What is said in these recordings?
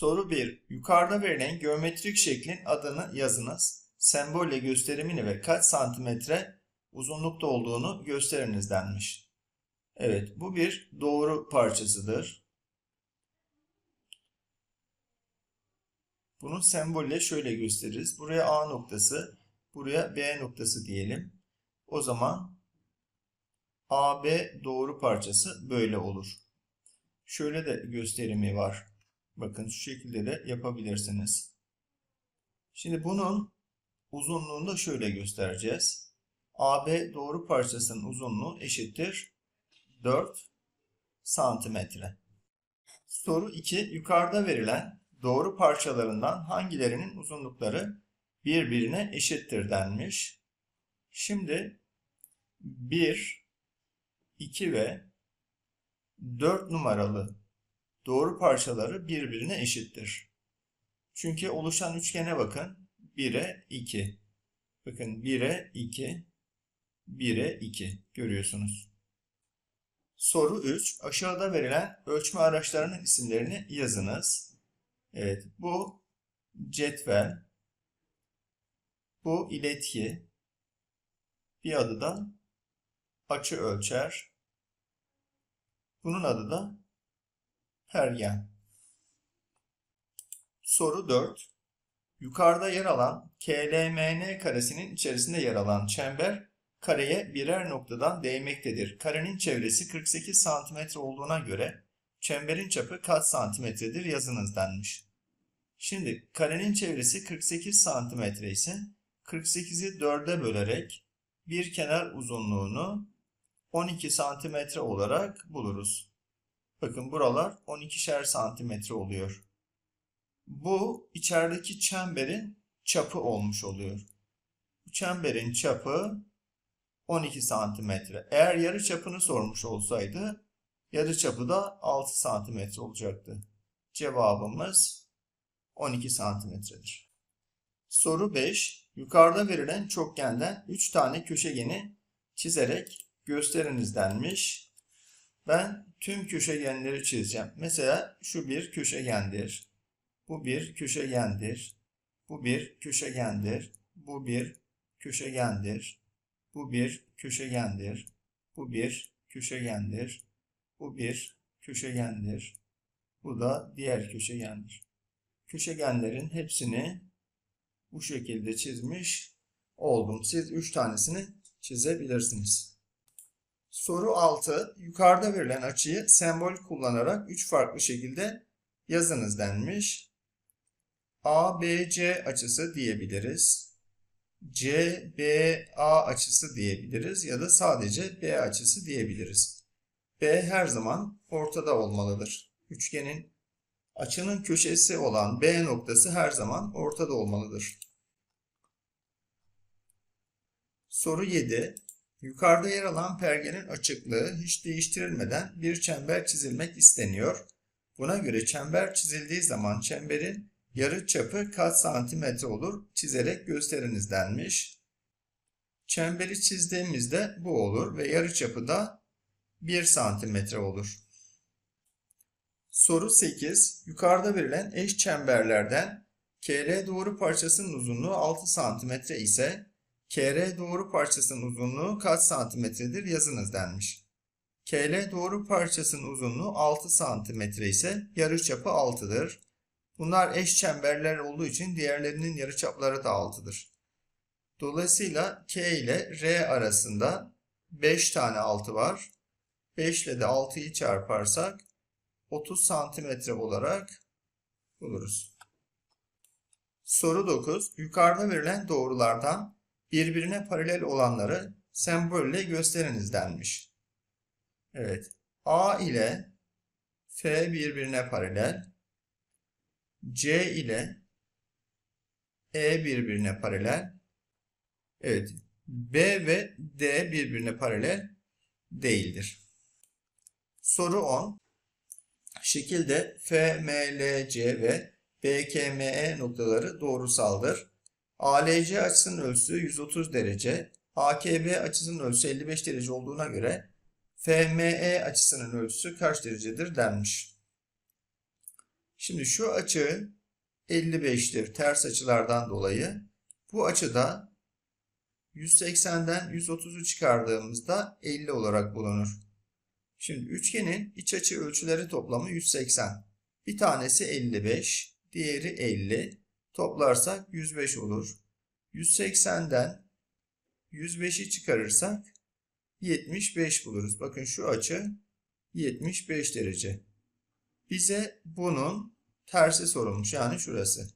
Soru 1. Yukarıda verilen geometrik şeklin adını yazınız. Sembolle gösterimini ve kaç santimetre uzunlukta olduğunu gösteriniz denmiş. Evet, bu bir doğru parçasıdır. Bunu sembolle şöyle gösteririz. Buraya A noktası, buraya B noktası diyelim. O zaman AB doğru parçası böyle olur. Şöyle de gösterimi var. Bakın şu şekilde de yapabilirsiniz. Şimdi bunun uzunluğunu da şöyle göstereceğiz. AB doğru parçasının uzunluğu eşittir 4 santimetre. Soru 2. Yukarıda verilen doğru parçalarından hangilerinin uzunlukları birbirine eşittir denmiş. Şimdi 1, 2 ve 4 numaralı doğru parçaları birbirine eşittir. Çünkü oluşan üçgene bakın. 1'e 2. Bakın 1'e 2, 1'e 2 görüyorsunuz. Soru 3. Aşağıda verilen ölçme araçlarının isimlerini yazınız. Evet, bu cetvel, bu iletki, bir adı da açı ölçer, bunun adı da pergen. Soru 4. Yukarıda yer alan KLMN karesinin içerisinde yer alan çember kareye birer noktadan değmektedir. Karenin çevresi 48 cm olduğuna göre çemberin çapı kaç santimetredir yazınız denmiş. Şimdi karenin çevresi 48 cm ise 48'i 4'e bölerek bir kenar uzunluğunu 12 santimetre olarak buluruz. Bakın buralar 12'şer santimetre oluyor. Bu içerideki çemberin çapı olmuş oluyor. Bu çemberin çapı 12 santimetre. Eğer yarı çapını sormuş olsaydı yarı çapı da 6 santimetre olacaktı. Cevabımız 12 santimetredir. Soru 5. Yukarıda verilen çokgenden 3 tane köşegeni çizerek gösteriniz denmiş. Ben tüm köşegenleri çizeceğim. Mesela şu bir köşegendir. Bu bir köşegendir. Bu bir köşegendir. Bu bir köşegendir. Bu bir köşegendir. Bu bir köşegendir. Bu bir köşegendir. Bu da diğer köşegendir. Köşegenlerin hepsini bu şekilde çizmiş oldum. Siz 3 tanesini çizebilirsiniz. Soru 6. Yukarıda verilen açıyı sembol kullanarak 3 farklı şekilde yazınız denmiş. ABC açısı diyebiliriz. CBA açısı diyebiliriz ya da sadece B açısı diyebiliriz. B her zaman ortada olmalıdır. Üçgenin açının köşesi olan B noktası her zaman ortada olmalıdır. Soru 7. Yukarıda yer alan pergenin açıklığı hiç değiştirilmeden bir çember çizilmek isteniyor. Buna göre çember çizildiği zaman çemberin yarı çapı kaç santimetre olur çizerek gösteriniz denmiş. Çemberi çizdiğimizde bu olur ve yarı çapı da 1 santimetre olur. Soru 8. Yukarıda verilen eş çemberlerden KL doğru parçasının uzunluğu 6 santimetre ise KR doğru parçasının uzunluğu kaç santimetredir yazınız denmiş. KL doğru parçasının uzunluğu 6 santimetre ise yarıçapı 6'dır. Bunlar eş çemberler olduğu için diğerlerinin yarıçapları da 6'dır. Dolayısıyla K ile R arasında 5 tane 6 var. 5 ile de 6'yı çarparsak 30 santimetre olarak buluruz. Soru 9. Yukarıda verilen doğrulardan birbirine paralel olanları sembolle gösteriniz denmiş. Evet. A ile F birbirine paralel. C ile E birbirine paralel. Evet. B ve D birbirine paralel değildir. Soru 10. Şekilde F, M, L, C ve B, K, M, E noktaları doğrusaldır. ALC açısının ölçüsü 130 derece, AKB açısının ölçüsü 55 derece olduğuna göre FME açısının ölçüsü kaç derecedir denmiş. Şimdi şu açı 55'tir ters açılardan dolayı. Bu açıda 180'den 130'u çıkardığımızda 50 olarak bulunur. Şimdi üçgenin iç açı ölçüleri toplamı 180. Bir tanesi 55, diğeri 50. Toplarsak 105 olur. 180'den 105'i çıkarırsak 75 buluruz. Bakın şu açı 75 derece. Bize bunun tersi sorulmuş. Yani şurası.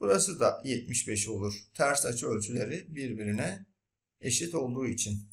Burası da 75 olur. Ters açı ölçüleri birbirine eşit olduğu için.